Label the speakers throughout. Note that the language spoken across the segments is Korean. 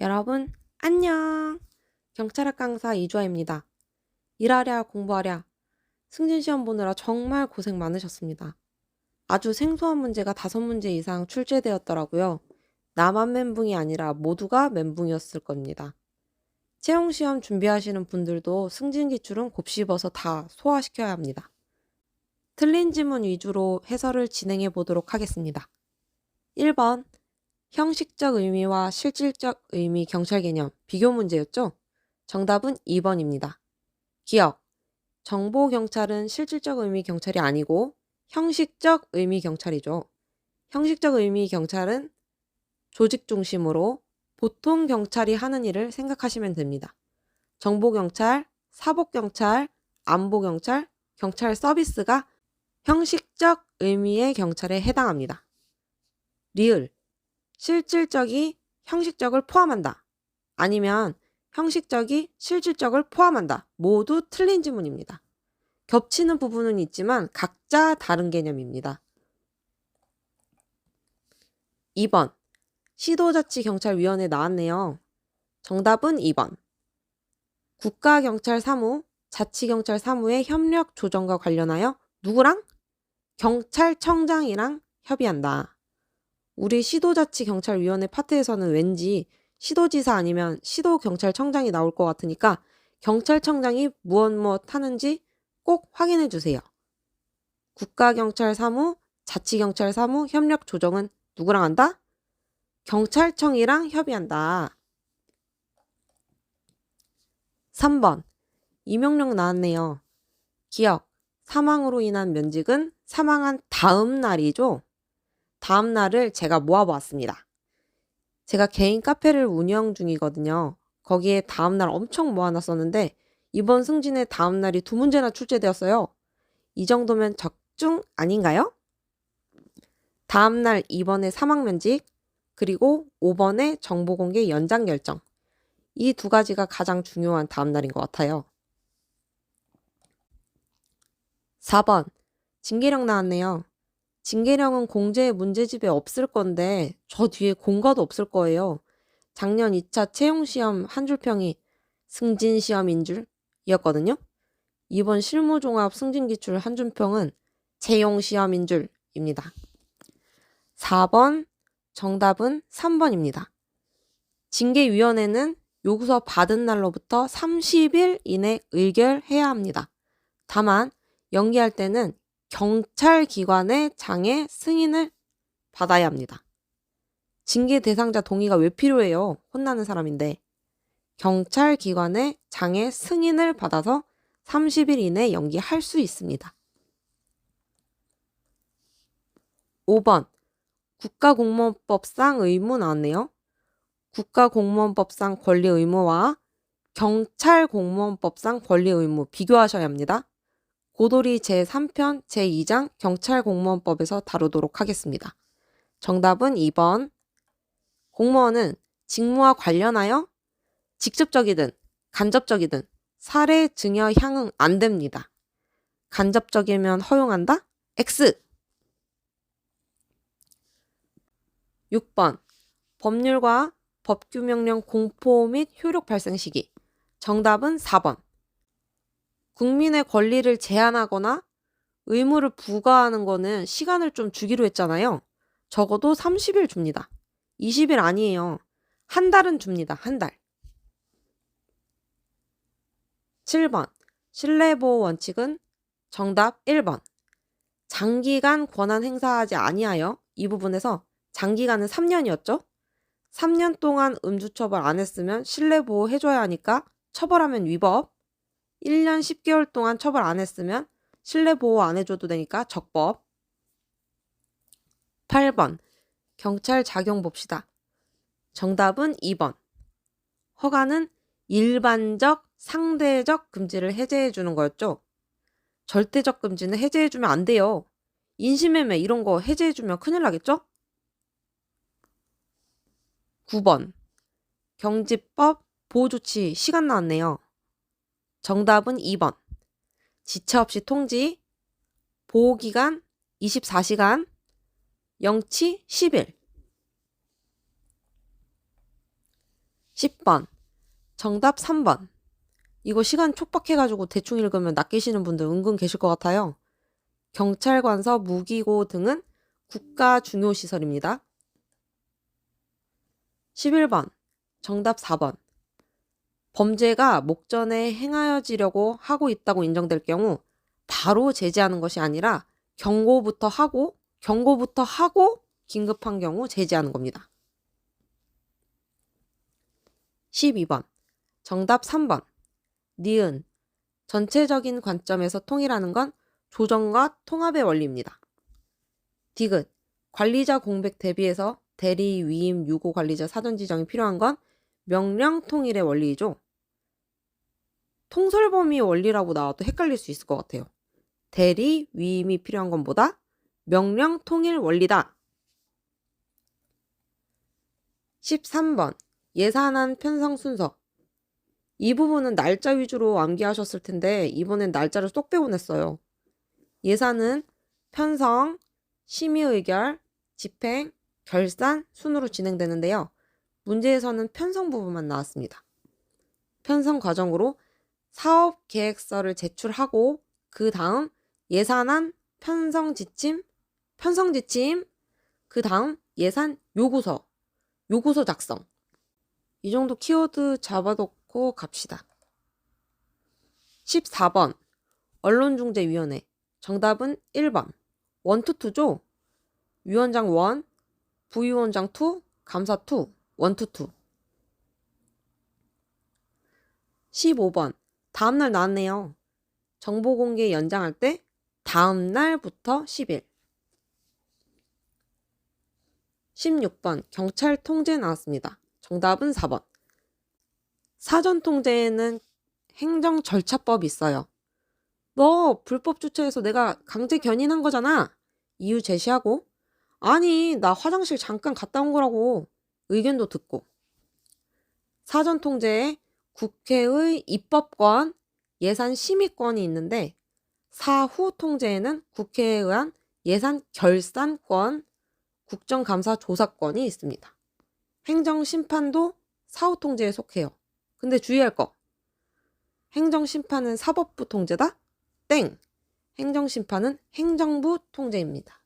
Speaker 1: 여러분, 안녕! 경찰학 강사 이주아입니다. 일하랴, 공부하랴, 승진시험 보느라 정말 고생 많으셨습니다. 아주 생소한 문제가 다섯 문제 이상 출제되었더라고요. 나만 멘붕이 아니라 모두가 멘붕이었을 겁니다. 채용시험 준비하시는 분들도 승진 기출은 곱씹어서 다 소화시켜야 합니다. 틀린 지문 위주로 해설을 진행해 보도록 하겠습니다. 1번. 형식적 의미와 실질적 의미 경찰 개념 비교 문제였죠? 정답은 2번입니다. 기억. 정보 경찰은 실질적 의미 경찰이 아니고 형식적 의미 경찰이죠. 형식적 의미 경찰은 조직 중심으로 보통 경찰이 하는 일을 생각하시면 됩니다. 정보 경찰, 사복 경찰, 안보 경찰, 경찰 서비스가 형식적 의미의 경찰에 해당합니다. 리을. 실질적이 형식적을 포함한다. 아니면 형식적이 실질적을 포함한다. 모두 틀린 지문입니다. 겹치는 부분은 있지만 각자 다른 개념입니다. 2번. 시도자치경찰위원회 나왔네요. 정답은 2번. 국가경찰 사무, 자치경찰 사무의 협력 조정과 관련하여 누구랑? 경찰청장이랑 협의한다. 우리 시도자치경찰위원회 파트에서는 왠지 시도지사 아니면 시도경찰청장이 나올 것 같으니까 경찰청장이 무엇 무엇 하는지 꼭 확인해 주세요. 국가경찰사무, 자치경찰사무 협력 조정은 누구랑 한다? 경찰청이랑 협의한다. 3번. 이 명령 나왔네요. 기억. 사망으로 인한 면직은 사망한 다음 날이죠. 다음 날을 제가 모아보았습니다. 제가 개인 카페를 운영 중이거든요. 거기에 다음 날 엄청 모아놨었는데 이번 승진의 다음 날이 두 문제나 출제되었어요. 이 정도면 적중 아닌가요? 다음 날 2번의 사망 면직 그리고 5번의 정보 공개 연장 결정. 이 두 가지가 가장 중요한 다음 날인 것 같아요. 4번 징계령 나왔네요. 징계령은 공제 문제집에 없을 건데 저 뒤에 공과도 없을 거예요. 작년 2차 채용시험 한 줄평이 승진시험인 줄 이었거든요. 이번 실무종합 승진기출 한 줄평은 채용시험인 줄입니다. 4번 정답은 3번입니다. 징계위원회는 요구서 받은 날로부터 30일 이내 의결해야 합니다. 다만 연기할 때는 경찰기관의 장애 승인을 받아야 합니다. 징계 대상자 동의가 왜 필요해요? 혼나는 사람인데. 경찰기관의 장애 승인을 받아서 30일 이내 연기할 수 있습니다. 5번. 국가공무원법상 의무 나왔네요. 국가공무원법상 권리 의무와 경찰공무원법상 권리 의무 비교하셔야 합니다. 고돌이 제3편 제2장 경찰 공무원법에서 다루도록 하겠습니다. 정답은 2번. 공무원은 직무와 관련하여 직접적이든 간접적이든 사례 증여 향응 안 됩니다. 간접적이면 허용한다? X. 6번. 법률과 법규명령 공포 및 효력 발생 시기. 정답은 4번. 국민의 권리를 제한하거나 의무를 부과하는 거는 시간을 좀 주기로 했잖아요. 적어도 30일 줍니다. 20일 아니에요. 한 달은 줍니다. 한 달. 7번. 신뢰보호 원칙은 정답 1번. 장기간 권한 행사하지 아니하여 이 부분에서 장기간은 3년이었죠? 3년 동안 음주 처벌 안 했으면 신뢰보호 해줘야 하니까 처벌하면 위법. 1년 10개월 동안 처벌 안 했으면 실내 보호 안 해줘도 되니까 적법. 8번. 경찰 작용 봅시다. 정답은 2번. 허가는 일반적, 상대적 금지를 해제해 주는 거였죠. 절대적 금지는 해제해 주면 안 돼요. 인신매매 이런 거 해제해 주면 큰일 나겠죠? 9번. 경지법 보호조치 시간 나왔네요. 정답은 2번. 지체 없이 통지, 보호기간 24시간, 영치 10일. 10번. 정답 3번. 이거 시간 촉박해가지고 대충 읽으면 낚이시는 분들 은근 계실 것 같아요. 경찰관서, 무기고 등은 국가 중요시설입니다. 11번. 정답 4번. 범죄가 목전에 행하여지려고 하고 있다고 인정될 경우 바로 제지하는 것이 아니라 경고부터 하고 경고부터 하고 긴급한 경우 제지하는 겁니다. 12번. 정답 3번. 니은. 전체적인 관점에서 통일하는 건 조정과 통합의 원리입니다. 디귿. 관리자 공백 대비해서 대리, 위임, 유고 관리자 사전 지정이 필요한 건 명령 통일의 원리이죠. 통솔범위 원리라고 나와도 헷갈릴 수 있을 것 같아요. 대리, 위임이 필요한 것보다 명령 통일 원리다. 13번. 예산안 편성 순서. 이 부분은 날짜 위주로 암기하셨을 텐데 이번엔 날짜를 쏙 빼고냈어요. 예산은 편성, 심의 의결, 집행, 결산 순으로 진행되는데요. 문제에서는 편성 부분만 나왔습니다. 편성 과정으로 사업 계획서를 제출하고 그 다음 예산안 편성 지침, 편성 지침, 그 다음 예산 요구서, 요구서 작성. 이 정도 키워드 잡아놓고 갑시다. 14번 언론중재위원회 정답은 1번 원투투죠? 위원장 1, 부위원장 2, 감사 2, 원투투 15번 다음날 나왔네요. 정보 공개 연장할 때 다음날부터 10일 16번 경찰 통제 나왔습니다. 정답은 4번. 사전 통제에는 행정 절차법이 있어요. 너 불법 주차해서 내가 강제 견인한 거잖아. 이유 제시하고 아니 나 화장실 잠깐 갔다 온 거라고 의견도 듣고 사전 통제에 국회의 입법권, 예산 심의권이 있는데 사후 통제에는 국회에 의한 예산 결산권, 국정감사 조사권이 있습니다. 행정심판도 사후 통제에 속해요. 근데 주의할 거. 행정심판은 사법부 통제다? 땡! 행정심판은 행정부 통제입니다.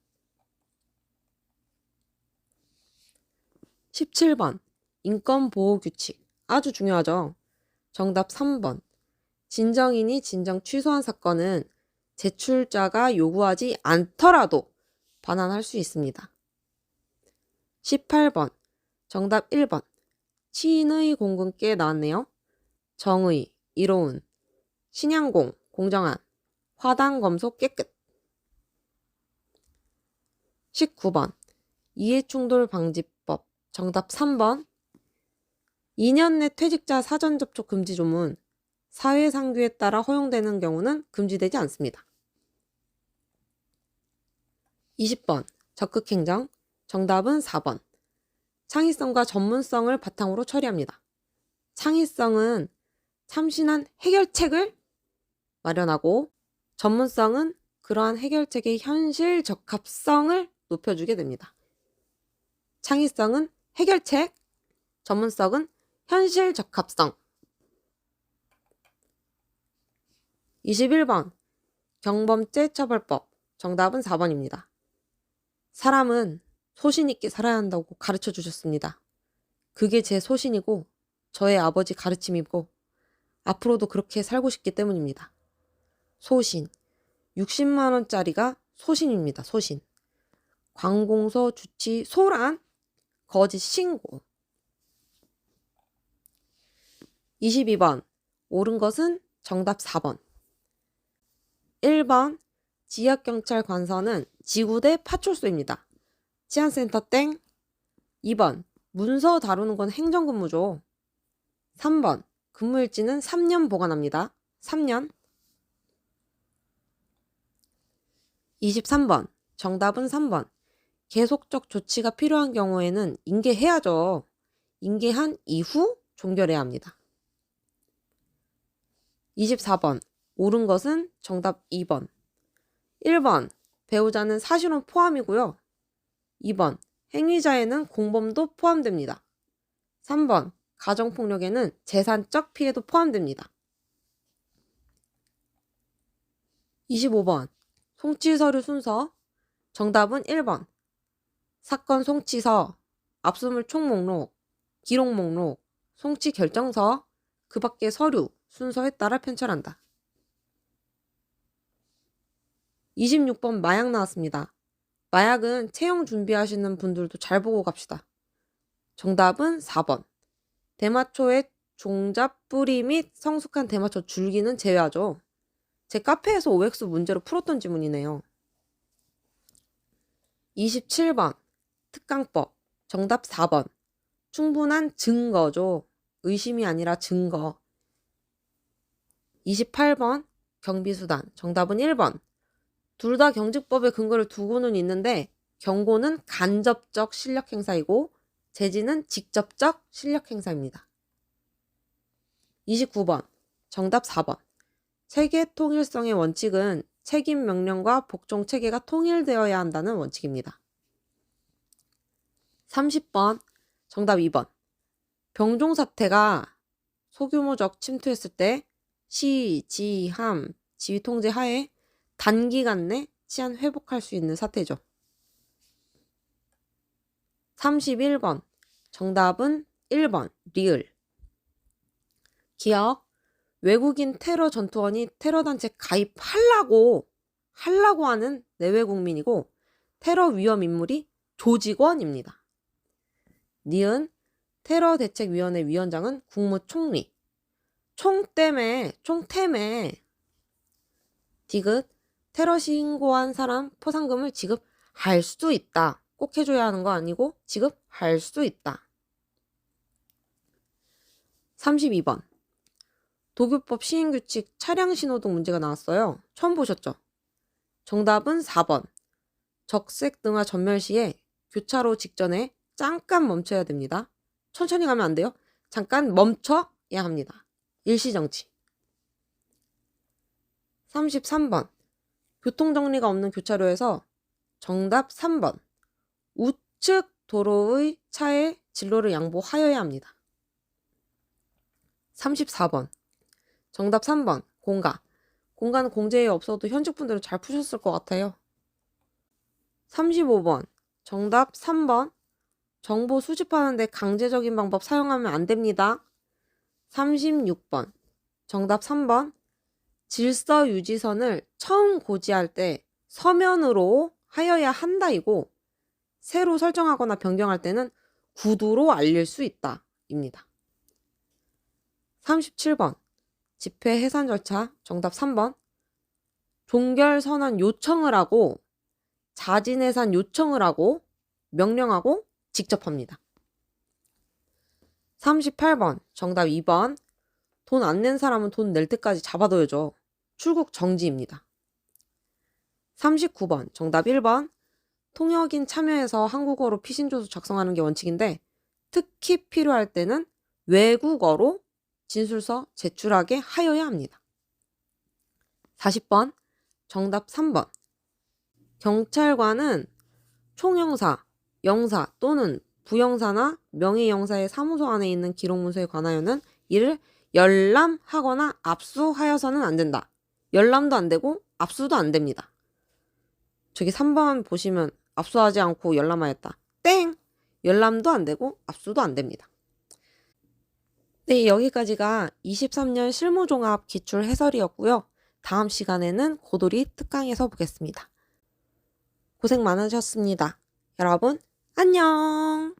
Speaker 1: 17번. 인권보호규칙. 아주 중요하죠. 정답 3번. 진정인이 진정 취소한 사건은 제출자가 요구하지 않더라도 반환할 수 있습니다. 18번. 정답 1번. 치인의 공군께 나왔네요. 정의, 이로운, 신양공, 공정한, 화단 검소 깨끗. 19번. 이해충돌 방지법. 정답 3번. 2년 내 퇴직자 사전 접촉 금지 조문. 사회상규에 따라 허용되는 경우는 금지되지 않습니다. 20번. 적극행정. 정답은 4번. 창의성과 전문성을 바탕으로 처리합니다. 창의성은 참신한 해결책을 마련하고 전문성은 그러한 해결책의 현실 적합성을 높여주게 됩니다. 창의성은 해결책, 전문성은 현실 적합성. 21번 경범죄 처벌법 정답은 4번입니다. 사람은 소신 있게 살아야 한다고 가르쳐 주셨습니다. 그게 제 소신이고 저의 아버지 가르침이고 앞으로도 그렇게 살고 싶기 때문입니다. 소신. 60만 원짜리가 소신입니다. 소신. 관공서 주치 소란 거짓 신고. 22번. 옳은 것은 정답 4번. 1번. 지역경찰 관서는 지구대 파출소입니다. 치안센터 땡. 2번. 문서 다루는 건 행정근무죠. 3번. 근무일지는 3년 보관합니다. 3년. 23번. 정답은 3번. 계속적 조치가 필요한 경우에는 인계해야죠. 인계한 이후 종결해야 합니다. 24번. 옳은 것은 정답 2번. 1번. 배우자는 사실혼 포함이고요. 2번. 행위자에는 공범도 포함됩니다. 3번. 가정폭력에는 재산적 피해도 포함됩니다. 25번. 송치서류 순서. 정답은 1번. 사건 송치서, 압수물 총 목록, 기록 목록, 송치 결정서, 그 밖의 서류, 순서에 따라 편철한다. 26번 마약 나왔습니다. 마약은 채용 준비하시는 분들도 잘 보고 갑시다. 정답은 4번. 대마초의 종잡 뿌리 및 성숙한 대마초 줄기는 제외하죠. 제 카페에서 OX 문제로 풀었던 지문이네요. 27번. 특강법. 정답 4번. 충분한 증거죠. 의심이 아니라 증거. 28번. 경비수단. 정답은 1번. 둘 다 경직법의 근거를 두고는 있는데 경고는 간접적 실력 행사이고 제지는 직접적 실력 행사입니다. 29번. 정답 4번. 체계 통일성의 원칙은 책임 명령과 복종 체계가 통일되어야 한다는 원칙입니다. 30번. 정답 2번. 병종 사태가 소규모적 침투했을 때 시, 지, 함, 지휘 통제 하에 단기간 내 치안 회복할 수 있는 사태죠. 31번. 정답은 1번. 리을. 기억. 외국인 테러 전투원이 테러 단체 가입하려고, 하려고 하는 내외 국민이고, 테러 위험 인물이 조직원입니다. 니은. 테러 대책위원회 위원장은 국무총리. 총 때문에, 총 때문에, 디귿. 테러 신고한 사람 포상금을 지급할 수도 있다. 꼭 해줘야 하는 거 아니고 지급할 수도 있다. 32번. 도교법 시행규칙 차량 신호등 문제가 나왔어요. 처음 보셨죠? 정답은 4번. 적색 등화 전멸 시에 교차로 직전에 잠깐 멈춰야 됩니다. 천천히 가면 안 돼요. 잠깐 멈춰야 합니다. 일시정지. 33번. 교통정리가 없는 교차로에서 정답 3번. 우측 도로의 차의 진로를 양보하여야 합니다. 34번. 정답 3번. 공가. 공간 공제에 없어도 현직 분들은 잘 푸셨을 것 같아요. 35번. 정답 3번. 정보 수집하는데 강제적인 방법 사용하면 안 됩니다. 36번. 정답 3번. 질서 유지선을 처음 고지할 때 서면으로 하여야 한다이고 새로 설정하거나 변경할 때는 구두로 알릴 수 있다. 입니다. 37번. 집회 해산 절차 정답 3번. 종결 선언 요청을 하고 자진 해산 요청을 하고 명령하고 직접 합니다. 38번. 정답 2번. 돈 안 낸 사람은 돈 낼 때까지 잡아둬야죠. 출국 정지입니다. 39번. 정답 1번. 통역인 참여해서 한국어로 피신조서 작성하는 게 원칙인데 특히 필요할 때는 외국어로 진술서 제출하게 하여야 합니다. 40번. 정답 3번. 경찰관은 총영사, 영사 또는 부영사나 명예영사의 사무소 안에 있는 기록문서에 관하여는 이를 열람하거나 압수하여서는 안 된다. 열람도 안 되고 압수도 안 됩니다. 저기 3번 보시면 압수하지 않고 열람하였다. 땡! 열람도 안 되고 압수도 안 됩니다. 네, 여기까지가 23년 실무종합 기출 해설이었고요. 다음 시간에는 고돌이 특강에서 보겠습니다. 고생 많으셨습니다. 여러분, 안녕!